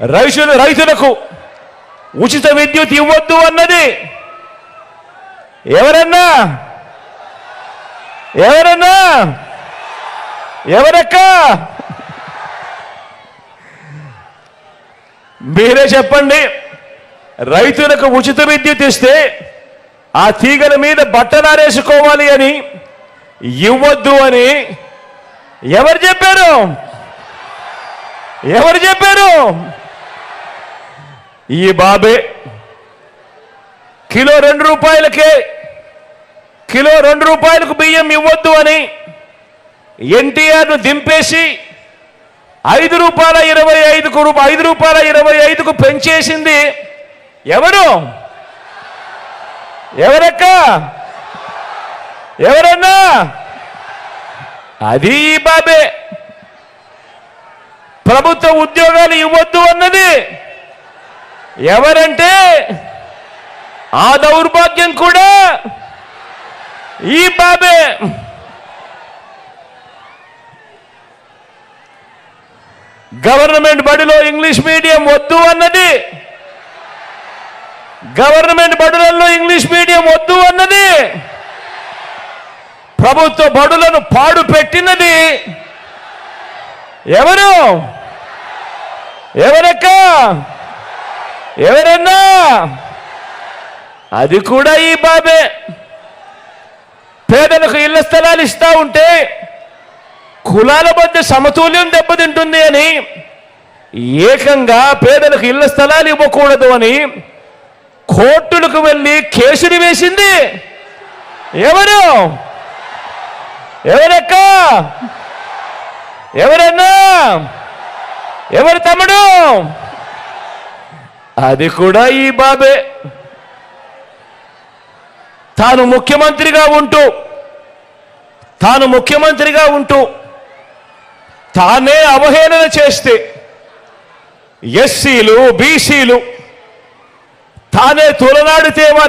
రైతులు రైతులకు ఉచిత విద్యుత్ ఇవ్వద్దు అన్నది. ఎవరన్నా? ఎవరన్నా? ఎవరక్క? మీరే చెప్పండి. రైతులకు ఉచిత విద్యుత్ ఇస్తే ఆ తీగల మీద బట్టలారేసుకోవాలి అని ఇవ్వద్దు అని ఎవరు చెప్పారు? ఎవరు చెప్పారు? ఈ బాబే కిలో రెండు రూపాయలకే కిలో రెండు రూపాయలకు బియ్యం ఇవ్వద్దు అని ఎన్టీఆర్ను దింపేసి ఐదు రూపాయల ఇరవై ఐదుకు ఐదు రూపాయల ఇరవై ఐదుకు పెంచేసింది ఎవరు? ఎవరక్క? ఎవరన్నా? అది ఈ బాబే. ప్రభుత్వ ఉద్యోగాలు ఇవ్వద్దు అన్నది ఎవరంటే ఆ దౌర్భాగ్యం కూడా ఈ బాబే. గవర్నమెంట్ బడిలో ఇంగ్లీష్ మీడియం వద్దు అన్నది. గవర్నమెంట్ బడులలో ఇంగ్లీష్ మీడియం వద్దు అన్నది. ప్రభుత్వ బడులను పాడు పెట్టినది. ఎవరు? ఎవరక్క? ఎవరన్నా? అది కూడా ఈ బాబే. పేదలకు ఇళ్ళ స్థలాలు ఇస్తా ఉంటే కులాల మధ్య సమతుల్యం దెబ్బతింటుంది అని ఏకంగా పేదలకు ఇళ్ళ స్థలాలు ఇవ్వకూడదు అని కోర్టులకు వెళ్ళి కేసులు వేసింది. ఎవరు? ఎవరక్క? ఎవరన్నా? ఎవరు తమ్ముడు? అది కూడా ఈ బాబే. తాను ముఖ్యమంత్రిగా ఉంటూ తాను ముఖ్యమంత్రిగా ఉంటూ తానే అవహేళన చేస్తే ఎస్సీలు బీసీలు తానే తొలనాడితే వారి